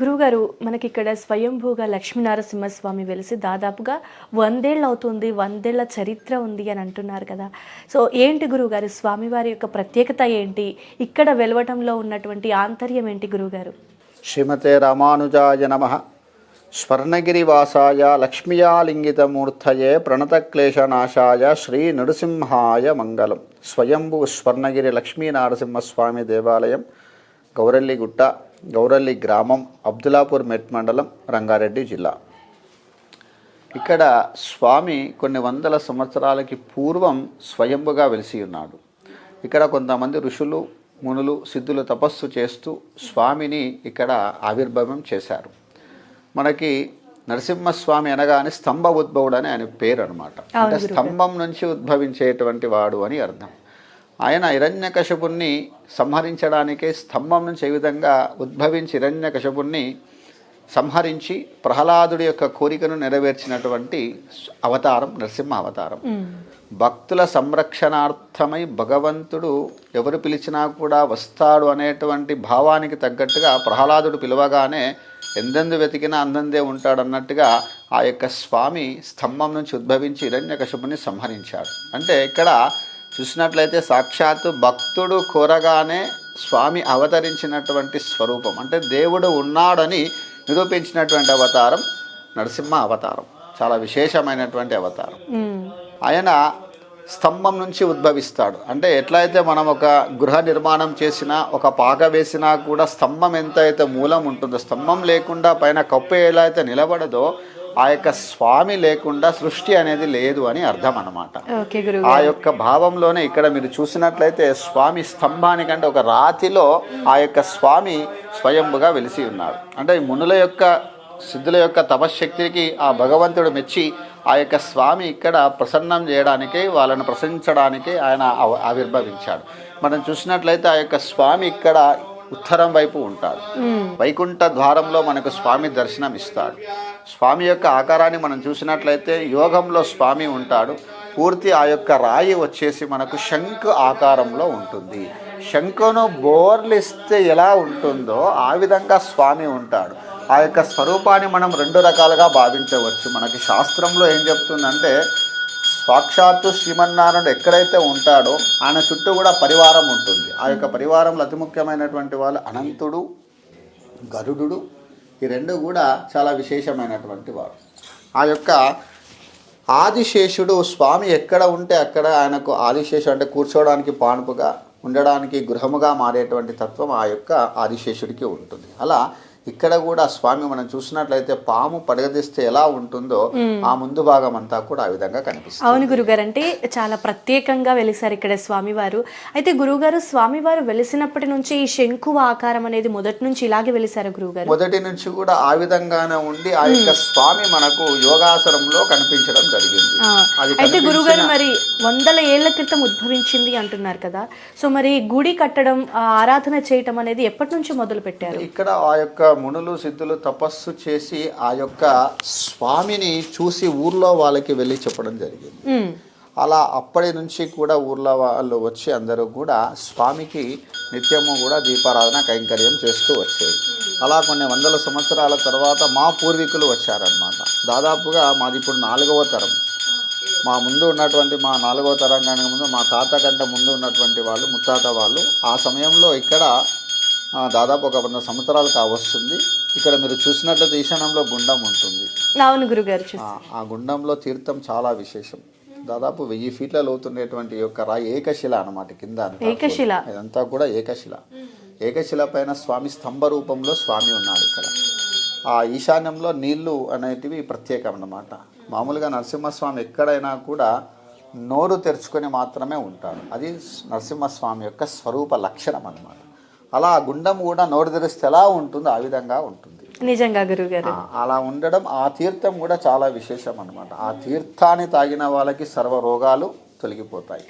గురువుగారు మనకి ఇక్కడ స్వయంభూగా లక్ష్మీనరసింహస్వామి వెలిసి దాదాపుగా వందేళ్ళు అవుతుంది వందేళ్ళ చరిత్ర ఉంది అని అంటున్నారు కదా. సో ఏంటి గురువుగారు? స్వామివారి యొక్క ప్రత్యేకత ఏంటి? ఇక్కడ వెలవటంలో ఉన్నటువంటి ఆంతర్యం ఏంటి గురువుగారు? శ్రీమతే రామానుజాయ నమ. స్వర్ణగిరివాసాయ లక్ష్మీయాలింగితమూర్తయే ప్రణతక్లేశనాశాయ శ్రీ నృసింహాయ మంగళం. స్వయంభూ స్వర్ణగిరి లక్ష్మీనరసింహస్వామి దేవాలయం గౌరల్లిగుట్ట. గౌరల్లి గ్రామం అబ్దులాపూర్ మెట్ మండలం రంగారెడ్డి జిల్లా. ఇక్కడ స్వామి కొన్ని వందల సంవత్సరాలకి పూర్వం స్వయంభుగా వెలిసి ఉన్నాడు. ఇక్కడ కొంతమంది ఋషులు మునులు సిద్ధులు తపస్సు చేస్తూ స్వామిని ఇక్కడ ఆవిర్భావం చేశారు. మనకి నరసింహస్వామి అనగానే స్తంభ ఉద్భవుడు అని ఆయన పేరు అనమాట అంటే స్తంభం నుంచి ఉద్భవించేటువంటి వాడు అని అర్థం. ఆయన హిరణ్యకశపుణ్ణి సంహరించడానికే స్తంభం నుంచి ఏ విధంగా ఉద్భవించి హిరణ్యకశపుణ్ణి సంహరించి ప్రహ్లాదుడి యొక్క కోరికను నెరవేర్చినటువంటి అవతారం నరసింహ అవతారం. భక్తుల సంరక్షణార్థమై భగవంతుడు ఎవరు పిలిచినా కూడా వస్తాడు అనేటువంటి భావానికి తగ్గట్టుగా ప్రహ్లాదుడు పిలవగానే ఎందెందు వెతికినా అందందే ఉంటాడు అన్నట్టుగా ఆ యొక్క స్వామి స్తంభం నుంచి ఉద్భవించి హిరణ్యకశపుని సంహరించాడు. అంటే ఇక్కడ చూసినట్లయితే సాక్షాత్తు భక్తుడు కోరగానే స్వామి అవతరించినటువంటి స్వరూపం. అంటే దేవుడు ఉన్నాడని నిరూపించినటువంటి అవతారం నరసింహ అవతారం. చాలా విశేషమైనటువంటి అవతారం. ఆయన స్తంభం నుంచి ఉద్భవిస్తాడు. అంటే ఎట్లయితే మనం ఒక గృహ నిర్మాణం చేసినా ఒక పాక వేసినా కూడా స్తంభం ఎంత అయితే మూలం ఉంటుందో స్తంభం లేకుండా పైన కప్పు ఎలా అయితే నిలబడదో ఆ యొక్క స్వామి లేకుండా సృష్టి అనేది లేదు అని అర్థం గురువు ఆ యొక్క భావంలోనే ఇక్కడ మీరు చూసినట్లయితే స్వామి స్తంభానికంటే ఒక రాతిలో ఆ యొక్క స్వామి స్వయంభుగా వెలిసి ఉన్నాడు. అంటే మునుల యొక్క సిద్ధుల యొక్క తపశ్శక్తికి ఆ భగవంతుడు మెచ్చి ఆ యొక్క స్వామి ఇక్కడ ప్రసన్నం చేయడానికి వాళ్ళని ప్రసన్నించడానికి ఆయన ఆవ- ఆవిర్భవించాడు. మనం చూసినట్లయితే ఆ యొక్క స్వామి ఇక్కడ ఉత్తరం వైపు ఉంటాడు వైకుంఠ ద్వారంలో మనకు స్వామి దర్శనం ఇస్తాడు. స్వామి యొక్క ఆకారాన్ని మనం చూసినట్లయితే యోగంలో స్వామి ఉంటాడు. పూర్తి ఆ యొక్క రాయి వచ్చేసి మనకు శంఖు ఆకారంలో ఉంటుంది. శంఖును బోర్లిస్తే ఎలా ఉంటుందో ఆ విధంగా స్వామి ఉంటాడు. ఆ యొక్క స్వరూపాన్ని మనం రెండు రకాలుగా భావించవచ్చు. మనకి శాస్త్రంలో ఏం చెప్తుందంటే సాక్షాత్తు శ్రీమన్నారాయణుడు ఎక్కడైతే ఉంటాడో ఆయన చుట్టూ కూడా పరివారం ఉంటుంది. ఆ యొక్క పరివారంలో అతి ముఖ్యమైనటువంటి వాళ్ళు అనంతుడు గరుడు ఈ రెండు కూడా చాలా విశేషమైనటువంటి వారు. ఆ యొక్క ఆదిశేషుడు స్వామి ఎక్కడ ఉంటే అక్కడ ఆయనకు ఆదిశేషుడు అంటే కూర్చోవడానికి పానుపుగా ఉండడానికి గృహముగా మారేటువంటి తత్వం ఆ యొక్క ఆదిశేషుడికి ఉంటుంది. అలా ఇక్కడ కూడా స్వామి మనం చూసినట్లయితే పాము పడగదిస్తే ఎలా ఉంటుందో ఆ ముందు భాగం అంతా కూడా ఆ విధంగా కనిపిస్తుంది. అవును గురుగారు. అంటే చాలా ప్రత్యేకంగా వెలిసారు ఇక్కడ స్వామివారు. అయితే గురువుగారు స్వామివారు వెలిసినప్పటి నుంచి ఈ శంకువ ఆకారం అనేది మొదటి నుంచి ఇలాగే వెలిసారు గురువుగారు మొదటి నుంచి కూడా ఆ విధంగానే ఉండి ఆ యొక్క స్వామి మనకు యోగాసనంలో కనిపించడం జరిగింది. అయితే గురుగారు మరి వందల ఏళ్ళ క్రితం ఉద్భవించింది అంటున్నారు కదా. సో మరి గుడి కట్టడం ఆ ఆరాధన చేయటం అనేది ఎప్పటి నుంచి మొదలు పెట్టారు ఇక్కడ ఆ యొక్క మునులు సిద్ధులు తపస్సు చేసి ఆ యొక్క స్వామిని చూసి ఊర్లో వాళ్ళకి వెళ్ళి చెప్పడం జరిగింది. అలా అప్పటి నుంచి కూడా ఊర్లో వాళ్ళు వచ్చి అందరూ కూడా స్వామికి నిత్యము కూడా దీపారాధన కైంకర్యం చేస్తూ వచ్చేది. అలా కొన్ని వందల సంవత్సరాల తర్వాత మా పూర్వీకులు వచ్చారనమాట దాదాపుగా మాది ఇప్పుడు నాలుగవ తరం. మా ముందు ఉన్నటువంటి మా నాలుగవ తరం కనుక ముందు మా తాత కంటే ముందు ఉన్నటువంటి వాళ్ళు ముత్తాత వాళ్ళు ఆ సమయంలో ఇక్కడ దాదాపు ఒక వంద సంవత్సరాలు కావస్తుంది. ఇక్కడ మీరు చూసినట్లయితే ఈశాన్యంలో గుండం ఉంటుంది. అవును గురుగారు ఆ- గుండంలో తీర్థం చాలా విశేషం. దాదాపు వెయ్యి ఫీట్ల లోతున్నటువంటి ఈ యొక్క రాయి ఏకశిల అన్నమాట కింద ఏకశిల. ఇదంతా కూడా ఏకశిల. ఏకశిల పైన స్వామి స్తంభ రూపంలో స్వామి ఉన్నాడు ఇక్కడ. ఆ ఈశాన్యంలో నీళ్ళు అనేటివి ప్రత్యేకం అన్నమాట. మామూలుగా నరసింహస్వామి ఎక్కడైనా కూడా నోరు తెరుచుకొని మాత్రమే ఉంటాడు అది నరసింహస్వామి యొక్క స్వరూప లక్షణం అన్నమాట. అలా ఆ గుండం కూడా నోరు తెరిస్తే ఎలా ఉంటుందో? ఆ విధంగా ఉంటుంది. నిజంగా గురుగారు. అలా ఉండడం ఆ తీర్థం కూడా చాలా విశేషం అన్నమాట. ఆ తీర్థాన్ని తాగిన వాళ్ళకి సర్వ రోగాలు తొలగిపోతాయి.